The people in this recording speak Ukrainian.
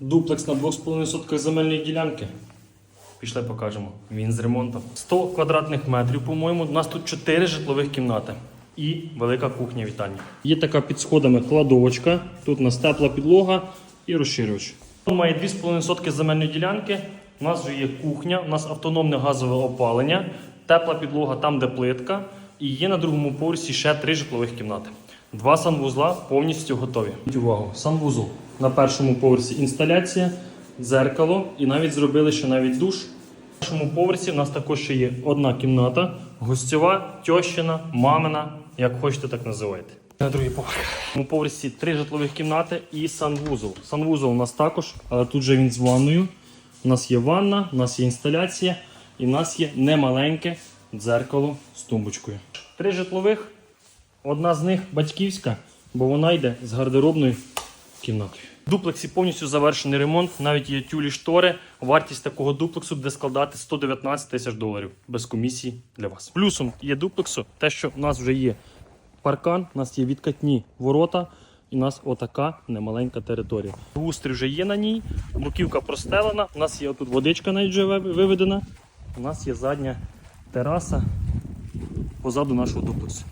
Дуплекс на 2,5 сотках земельної ділянки. Пішли покажемо. Він з ремонтом. 100 квадратних метрів, по-моєму. У нас тут 4 житлових кімнати і велика кухня вітальня. Є така під сходами кладовочка. Тут у нас тепла підлога і розширювач. Він має 2,5 сотки земельної ділянки. У нас вже є кухня, у нас автономне газове опалення, тепла підлога там, де плитка. І є на другому поверсі ще три житлових кімнати. Два санвузла повністю готові. Увагу, санвузол. На першому поверсі інсталяція, дзеркало і навіть зробили ще навіть душ. На першому поверсі у нас також ще є одна кімната, гостьова, тьощина, мамина, як хочете, так називайте. На другий поверх. Другому поверсі три житлових кімнати і санвузол. Санвузол у нас також, але тут же він з ванною. У нас є ванна, у нас є інсталяція і у нас є немаленьке дзеркало з тумбочкою. Три житлових, одна з них батьківська, бо вона йде з гардеробною кімнатою. В дуплексі повністю завершений ремонт, навіть є тюлі штори. Вартість такого дуплексу буде складати 119 тисяч доларів без комісії для вас. Плюсом є дуплексу те, що в нас вже є паркан, у нас є відкатні ворота, і у нас отака немаленька територія. Густрі вже є на ній, боківка простелена, у нас є отут водичка навіть вже виведена. У нас є задня тераса позаду нашого дуплексу.